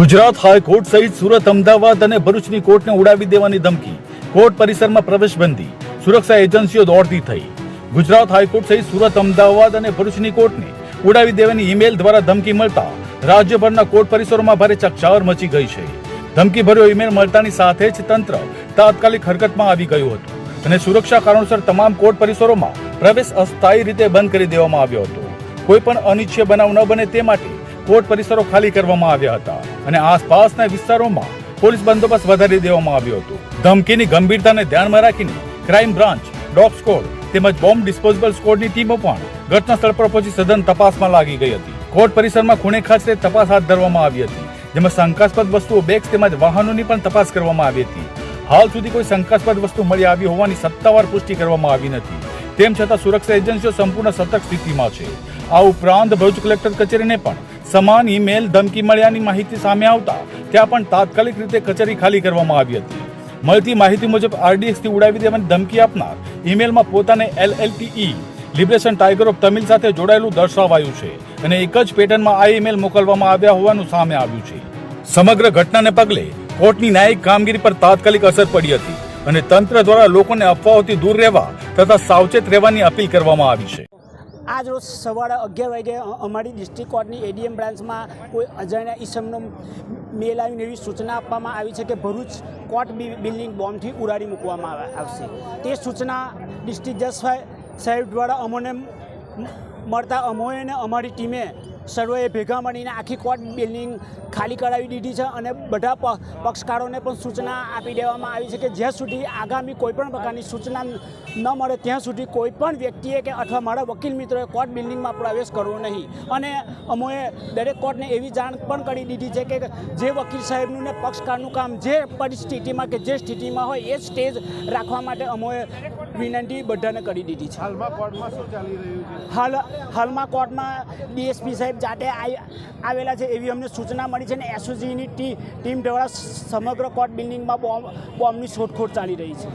Gujarat high court સહિત સુરત, અમદાવાદ અને ભરૂચની કોર્ટને ઉડાવી દેવાની ધમકી. કોર્ટ પરિસરમાં પ્રવેશ બંધી. સુરક્ષા એજન્સીઓ દોડતી થઈ. ગુજરાત હાઈકોર્ટ સહિત સુરત, અમદાવાદ અને ભરૂચની કોર્ટને ઉડાવી દેવાની ઈમેલ દ્વારા ધમકી મળતા રાજ્યભરના કોર્ટ પરિસરોમાં ભારે ચકચાર મચી ગઈ છે. ધમકી ભર્યો ઈમેલ મળતાની સાથે જ તંત્ર તાત્કાલિક હરકતમાં આવી ગયું હતું અને સુરક્ષા કારણોસર તમામ કોર્ટ પરિસરોમાં પ્રવેશ અસ્થાયી રીતે બંધ કરી દેવામાં આવ્યો હતો. કોઈ પણ અનિચ્છ્ય બનાવ ન બને તે માટે કોર્ટ પરિસરો ખાલી કરવામાં આવ્યા હતા. અને આસપાસના વિસ્તારોમાં પોલીસ બંદોબસ્ત વધારી દેવામાં આવ્યો હતો. ધમકીની ગંભીરતાને ધ્યાનમાં રાખીને ક્રાઇમ બ્રાન્ચ, ડોગ સ્કોડ તેમજ બોમ્બ ડિસ્પોઝેબલ સ્કોડની ટીમો પણ ઘટના સ્થળ પર પહોંચી સઘન તપાસમાં લાગી ગઈ હતી. કોર્ટ પરિસરમાં ખૂણે ખાતે તપાસ હાથ ધરવામાં આવી હતી, જેમાં શંકાસ્પદ વસ્તુઓ બેગ્સ તેમજ વાહનોની પણ તપાસ કરવામાં આવી હતી. હાલ સુધી કોઈ શંકાસ્પદ વસ્તુ મળી આવી હોવાની સત્તાવાર પુષ્ટિ કરવામાં આવી નથી. તેમ છતાં સુરક્ષા એજન્સીઓ સંપૂર્ણ સતર્ક સ્થિતિમાં છે. આ ઉપરાંત ભરૂચ કલેક્ટર કચેરીને પણ સમાન ઈમેલ, ધમકી મળ્યાની માહિતી સામે આવતા ત્યાં પણ તાત્કાલિક રીતે કચેરી ખાલી કરવામાં આવી હતી. મળતી માહિતી મુજબ આરડીએસથી ઉડાવી દેવાની ધમકી આપનાર ઈમેલમાં પોતાને LLTE, liberation tiger of Tamil સાથે જોડાયેલું દર્શાવાયું છે અને એક જ પેટર્નમાં આ ઈમેલ મોકલવામાં આવ્યા હોવાનું સામે આવ્યું છે. સમગ્ર ઘટનાને પગલે કોર્ટની ન્યાયિક કામગીરી પર તાત્કાલિક અસર પડી હતી. અને તંત્ર દ્વારા લોકોને અફવાઓથી દૂર રહેવા તથા સાવચેત રહેવાની અપીલ કરવામાં આવી છે. આજ રોજ સવારે અગિયાર વાગે અમારી ડિસ્ટ્રિક્ટ કોર્ટની એડીએમ બ્રાન્ચમાં કોઈ અજાણ્યા ઈસમનો મેલ આવીને એવી સૂચના આપવામાં આવી છે કે ભરૂચ કોર્ટ બિલ્ડિંગ બોમ્બથી ઉડાડી મૂકવામાં આવે- આવશે. તે સૂચના ડિસ્ટ્રિક્ટ જજ સાહેબ દ્વારા અમોને મળતા અમોએ અને અમારી ટીમે સર્વેએ ભેગા મળીને આખી કોર્ટ બિલ્ડિંગ ખાલી કરાવી દીધી છે અને બધા પક્ષકારોને પણ સૂચના આપી દેવામાં આવી છે કે જ્યાં સુધી આગામી કોઈપણ પ્રકારની સૂચના ન મળે, ત્યાં સુધી કોઈપણ વ્યક્તિએ કે અથવા મારા વકીલ મિત્રોએ કોર્ટ બિલ્ડિંગમાં પ્રવેશ કરવો નહીં. અને અમોએ દરેક કોર્ટને એવી જાણ પણ કરી દીધી છે કે જે વકીલ સાહેબનું ને પક્ષકારનું કામ જે પરિસ્થિતિમાં કે જે સ્થિતિમાં હોય એ સ્ટેજ રાખવા માટે અમોએ વિનંતી બધાને કરી દીધી છે. હાલમાં કોર્ટમાં શું ચાલી રહ્યું છે? હાલ હાલમાં કોર્ટમાં ડીએસપી સાહેબ જાતે આવેલા છે એવી અમને સૂચના મળી છે ને એસઓજીની ટીમ દ્વારા સમગ્ર કોર્ટ બિલ્ડિંગમાં બોમ્બ બોમ્બની શોધખોળ ચાલી રહી છે.